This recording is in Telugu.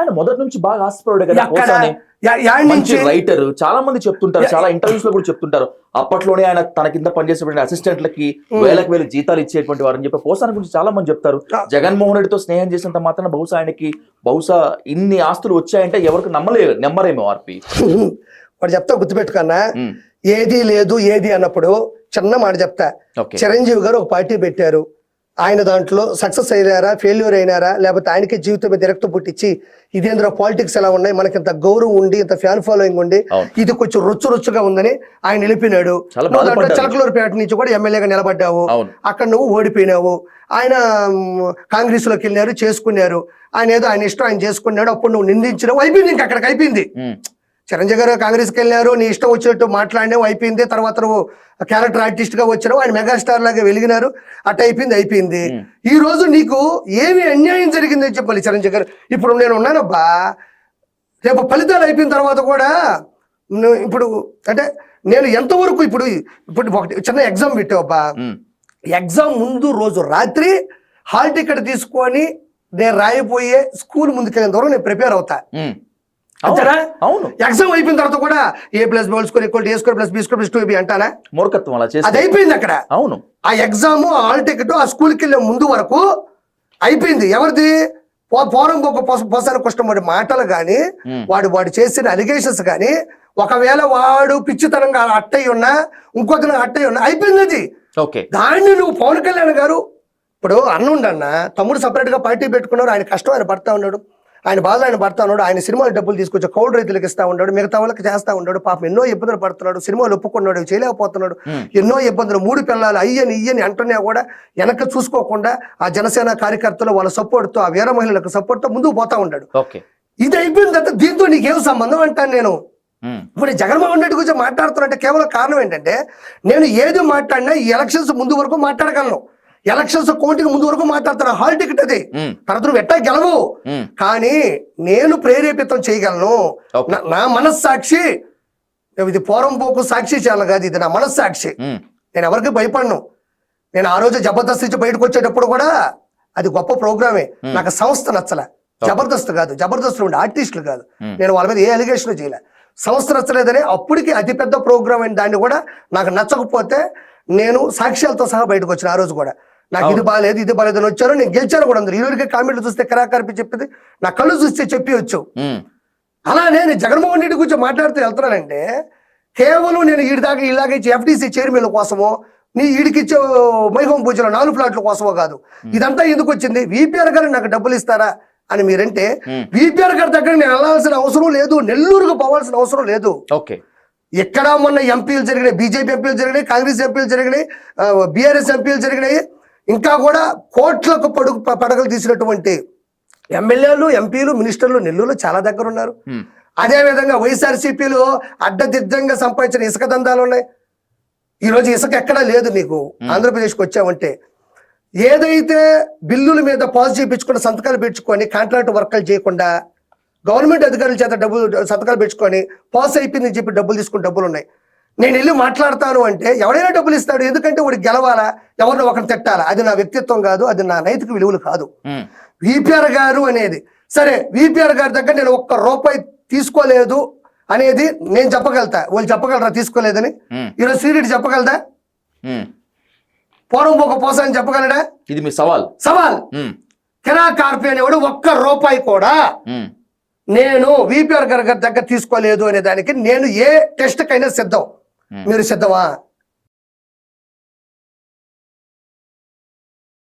ఆయన మొదటి నుంచి బాగా ఆశపడాడు కదా మంచి రైటర్ చాలా మంది చెప్తుంటారు చాలా ఇంటర్వ్యూస్లో కూడా చెప్తుంటారు. అప్పట్లోనే ఆయన తన కింద పనిచేసేటువంటి అసిస్టెంట్లకి వేలకు వేలు జీతాలు ఇచ్చేటువంటి వారని చెప్పి పోసాని గురించి చాలా మంది చెప్తారు. జగన్మోహన్ రెడ్డితో స్నేహం చేసినంత మాత్రం బహుశా ఆయనకి బహుశా ఇన్ని ఆస్తులు వచ్చాయంటే ఎవరికి నమ్మలే నమ్మరేమో ఆర్పి. వాడు చెప్తా గుర్తుపెట్టుకన్నా ఏది లేదు ఏది అన్నప్పుడు చిన్న మాట చెప్తా. చిరంజీవి గారు ఒక పార్టీ పెట్టారు. ఆయన దాంట్లో సక్సెస్ అయ్యారా ఫెయిల్యూర్ అయినారా లేకపోతే ఆయనకి జీవితం మీద రక్త పుట్టించి ఇదేంద్ర పాలిటిక్స్ ఎలా ఉన్నాయి మనకి ఇంత గౌరవం ఉండి ఇంత ఫ్యాన్ ఫాలోయింగ్ ఉండి. ఇది కొంచెం రుచి రుచిగా ఉందని ఆయన నిలిపినాడు. చిలకలూరుపేట నుంచి కూడా ఎమ్మెల్యేగా నిలబడ్డావు. అక్కడ నువ్వు ఓడిపోయినావు. ఆయన కాంగ్రెస్లోకి వెళ్ళారు చేసుకున్నారు. ఆయన ఏదో ఆయన ఇష్టం ఆయన చేసుకున్నాడు అప్పుడు నువ్వు నిందించినావు అయిపోయింది ఇంకా అక్కడికి అయిపోయింది. చిరంజీవి గారు కాంగ్రెస్కి వెళ్ళారు నీ ఇష్టం వచ్చినట్టు మాట్లాడినావు అయిపోయింది. తర్వాత నువ్వు క్యారెక్టర్ ఆర్టిస్ట్గా వచ్చినావు ఆయన మెగాస్టార్ లాగా వెలిగినారు. అట్ట అయిపోయింది అయిపోయింది. ఈ రోజు నీకు ఏమి అన్యాయం జరిగిందని చెప్పాలి చిరంజీవి గారు. ఇప్పుడు నేను ఉన్నానబ్బా. రేపు ఫలితాలు అయిపోయిన తర్వాత కూడా ఇప్పుడు అంటే నేను ఎంతవరకు ఇప్పుడు ఇప్పుడు ఒకటి చిన్న ఎగ్జామ్ పెట్టావబ్బా. ఎగ్జామ్ ముందు రోజు రాత్రి హాల్ టికెట్ తీసుకొని నేను రాయబోయే స్కూల్ ముందుకెళ్ళిన వరకు నేను ప్రిపేర్ అవుతా. అంతేనా? అవును. ఎగ్జామ్ అయిపోయిన తర్వాత కూడా A plus whole square equal A square plus B square plus two B అంటానా? మూర్ఖత్వం అలా అది చేస్తే. అయిపోయింది అక్కడ. అవును. ఆ ఎగ్జామ్ హాల్ టికెట్ ఆ స్కూల్కి వెళ్ళే ముందు వరకు అయిపోయింది. ఎవరిది? పో- పోరం ఒక పోసాన కష్టం వాడి మాటలు కానీ వాడు వాడు చేసిన అలిగేషన్స్ కానీ ఒకవేళ వాడు పిచ్చితనంగా అట్టయి ఉన్నా ఇంకొకరిని అట్టయి ఉన్నా అయిపోయింది అది. ఓకే. దాన్ని నువ్వు పవన్ కళ్యాణ్ గారు ఇప్పుడు అన్నుండన్న తమ్ముడు సపరేట్గా పార్టీ పెట్టుకున్నారు ఆయన కష్టం ఆయన పడతా ఉన్నాడు. ఆయన బాధ ఆయన పడతా ఉన్నాడు ఆయన సినిమాలు డబ్బులు తీసుకొచ్చి కౌలు రైతులకు ఇస్తా ఉన్నాడు మిగతా వాళ్ళకి చేస్తా ఉన్నాడు పాపం ఎన్నో ఇబ్బందులు పడుతున్నాడు సినిమాలు ఒప్పుకున్నాడు చేయలేకపోతున్నాడు ఎన్నో ఇబ్బందులు మూడు పిల్లలు అయ్యని ఇయ్యని అంటున్నా కూడా వెనక చూసుకోకుండా ఆ జనసేన కార్యకర్తలు వాళ్ళ సపోర్ట్తో ఆ వీర మహిళలకు సపోర్ట్తో ముందుకు పోతా ఉన్నాడు. ఇది అయిపోయిన తర్వాత దీంతో నీకేం సంబంధం అంటాను నేను? ఇప్పుడు జగన్మోహన్ రెడ్డి గురించి మాట్లాడుతున్నట్టే కేవలం కారణం ఏంటంటే నేను ఏది మాట్లాడినా ఈ ఎలక్షన్స్ ముందు వరకు మాట్లాడగలను. ఎలక్షన్స్ కౌంటింగ్ ముందు వరకు మాట్లాడతాను హాల్ టికెట్ అది. తర్వాత నువ్వు ఎట్టా గెలవు? కానీ నేను ప్రేరేపితం చేయగలను. నా- మనస్సాక్షి ఇది పోరం పోకు సాక్షి చాలా కాదు ఇది నా మనస్సాక్షి. నేను ఎవరికి భయపడను. నేను ఆ రోజు జబర్దస్త్ నుంచి బయటకు వచ్చేటప్పుడు కూడా అది గొప్ప ప్రోగ్రామే నాకు సంస్థ నచ్చలే. జబర్దస్త్ కాదు. జబర్దస్త్ ఉండే ఆర్టిస్టులు కాదు. నేను వాళ్ళ మీద ఏ అలిగేషన్ చేయలే. సంస్థ నచ్చలేదని అప్పటికి అతిపెద్ద ప్రోగ్రామ్ అయిన దాన్ని కూడా నాకు నచ్చకపోతే నేను సాక్ష్యాలతో సహా బయటకు వచ్చిన ఆ రోజు కూడా. నాకు ఇది బాగాలేదు ఇది బాగాలేదు అని వచ్చారు నేను గెలిచాను కూడా అందరు ఈరోజు కామెంట్లు చూస్తే కరాకరిపి చెప్పింది నా కళ్ళు చూస్తే చెప్పి వచ్చు అలా నేను జగన్మోహన్ రెడ్డి గురించి మాట్లాడుతూ వెళ్తున్నానంటే కేవలం నేను ఈడి దాకా ఇలాగే ఎఫ్టీసీ చైర్మన్ కోసమో నీ ఈడికిచ్చే మైహోం పూజలో నాలుగు ఫ్లాట్ల కోసమో కాదు. ఇదంతా ఎందుకు వచ్చింది? విపిఆర్ గారు నాకు డబ్బులు ఇస్తారా అని మీరంటే. విపిఆర్ గారి దగ్గర నేను వెళ్ళాల్సిన అవసరం లేదు నెల్లూరుకు పోవాల్సిన అవసరం లేదు. ఓకే. ఎక్కడ మొన్న ఎంపీలు జరిగినాయి బీజేపీ ఎంపీలు జరిగినాయి కాంగ్రెస్ ఎంపీలు జరిగినాయి బీఆర్ఎస్ ఎంపీలు జరిగినాయి ఇంకా కూడా కోట్లకు పడుగు పడగలు తీసినటువంటి ఎమ్మెల్యేలు ఎంపీలు మినిస్టర్లు నెల్లూరులో చాలా దగ్గర ఉన్నారు. ఉమ్, అదే విధంగా వైఎస్ఆర్సీపీలో అడ్డదిడ్డంగా సంపాదించిన ఇసుక దందాలు ఉన్నాయి. ఈరోజు ఇసుక ఎక్కడా లేదు నీకు. ఆంధ్రప్రదేశ్కి వచ్చావంటే ఏదైతే బిల్లుల మీద పాజ్ చేయించుకుని సంతకాలు పెట్టుకొని కాంట్రాక్ట్ వర్కలు చేయకుండా గవర్నమెంట్ అధికారుల చేత డబ్బులు సంతకాలు పెట్టుకొని పాస్ అయిపోయిందని చెప్పి డబ్బులు తీసుకుని డబ్బులు ఉన్నాయి. నేను వెళ్ళి మాట్లాడతాను అంటే ఎవడైనా డబ్బులు ఇస్తాడు ఎందుకంటే వాడికి గెలవాలా? ఎవరిని ఒకరిని తిట్టాలా? అది నా వ్యక్తిత్వం కాదు అది నా నైతిక విలువలు కాదు. విపిఆర్ గారు అనేది సరే విపిఆర్ గారి దగ్గర నేను ఒక్క రూపాయి తీసుకోలేదు అనేది నేను చెప్పగలుగుతా. వాళ్ళు చెప్పగలరా? తీసుకోలేదని? ఈరోజు శ్రీరెడ్డి చెప్పగలదా? ఉమ్. పోరం పోక పోసా అని చెప్పగలడా? ఇది మీ సవాల్. సవాల్. కిరా కార్పి అనేవాడు ఒక్క రూపాయి కూడా నేను విపిఆర్ గారి దగ్గర తీసుకోలేదు అనే దానికి నేను ఏ టెస్ట్ కైనా సిద్ధం. ನಿರ್ಷತವ